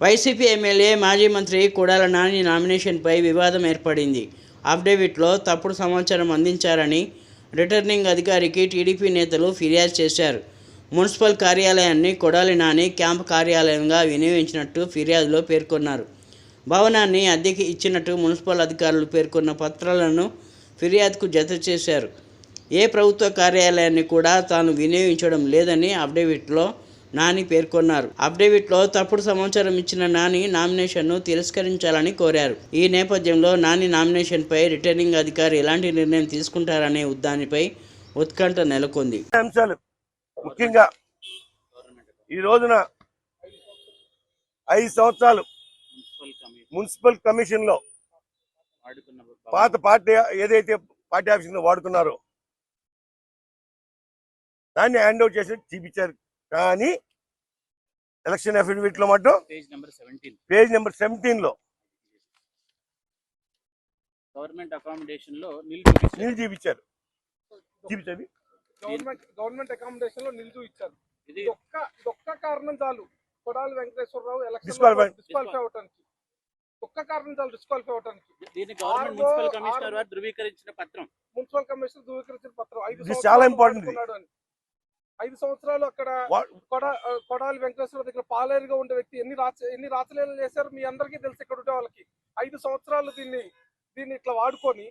YCP MLA మాజీ మంత్రి కొడాల నాని నామినేషన్పై వివాదం ఏర్పడింది. అఫిడవిట్లో తప్పుడు సమాచారం అందించారని రిటర్నింగ్ అధికారికి టీడీపీ నేతలు ఫిర్యాదు చేశారు. మున్సిపల్ కార్యాలయాన్ని కొడాలి నాని క్యాంప్ కార్యాలయంగా వినియోగించినట్టు ఫిర్యాదులో పేర్కొన్నారు. భవనాన్ని అద్దెకి ఇచ్చినట్టు మున్సిపల్ అధికారులు పేర్కొన్న పత్రాలను ఫిర్యాదుకు జత చేశారు. ఏ ప్రభుత్వ కార్యాలయాన్ని కూడా తాను వినియోగించడం లేదని అఫిడవిట్లో నాని పేర్కొన్నారు. అఫిడవిట్లో తప్పుడు సమాచారం ఇచ్చిన నాని నామినేషన్ను తిరస్కరించాలని కోరారు. ఈ నేపథ్యంలో నాని నామినేషన్పై రిటర్నింగ్ అధికారి ఎలాంటి నిర్ణయం తీసుకుంటారనే దానిపై ఉత్కంఠ నెలకొంది. అంశాలు. ముఖ్యంగా ఈ రోజున ఐదు సంవత్సరాలు మున్సిపల్ కమిషన్లో పాత పార్టీ ఏదైతే పార్టీ ఆఫీస్ వాడుకున్నారో దాన్ని హ్యాండ్ అవుట్ చేసి చూపించారు. కానీ ఎలక్షన్ అఫిడవిట్లో మాత్రం page number seventeen page number సెవెంటీన్లో. గవర్నమెంట్ అకామిడేషన్లో నిల్ చూపించారు. చూపించారు. గవర్నమెంట్ అకామిడేషన్లో నిలుచు ఇచ్చారు ఒక్క కారణం చాలు. కొడాలి వెంకటేశ్వరరావు ఎలక్షన్. డిస్క్వాలిఫై అవటానికి ఒక్క కారణం చాలు డిస్క్వాలిఫై అవటానికి దీన్ని గవర్నమెంట్ ఆర్ఓ, మున్సిపల్ కమిషనర్ ధృవీకరించిన పత్రం. మున్సిపల్ కమిషనర్ ధృవీకరించిన పత్రం. ఐదు చాలా. వాడుకున్నాడు అని. ఐదు సంవత్సరాలు అక్కడ కొడాలి వెంకటేశ్వర దగ్గర పాలేరుగా ఉండే వ్యక్తి ఎన్ని రాచ ఎన్ని రాచలీలలు చేశారు మీ అందరికీ తెలుసు ఇక్కడ ఉండే వాళ్ళకి. ఐదు సంవత్సరాలు దీన్ని దీన్ని ఇట్లా వాడుకొని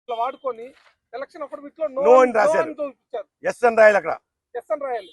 ఇట్లా వాడుకొని ఎలక్షన్ అప్పుడు ఇట్లా No అని రాశారు. ఎస్ అని రాయాలి అక్కడ. ఎస్ అని రాయాలి.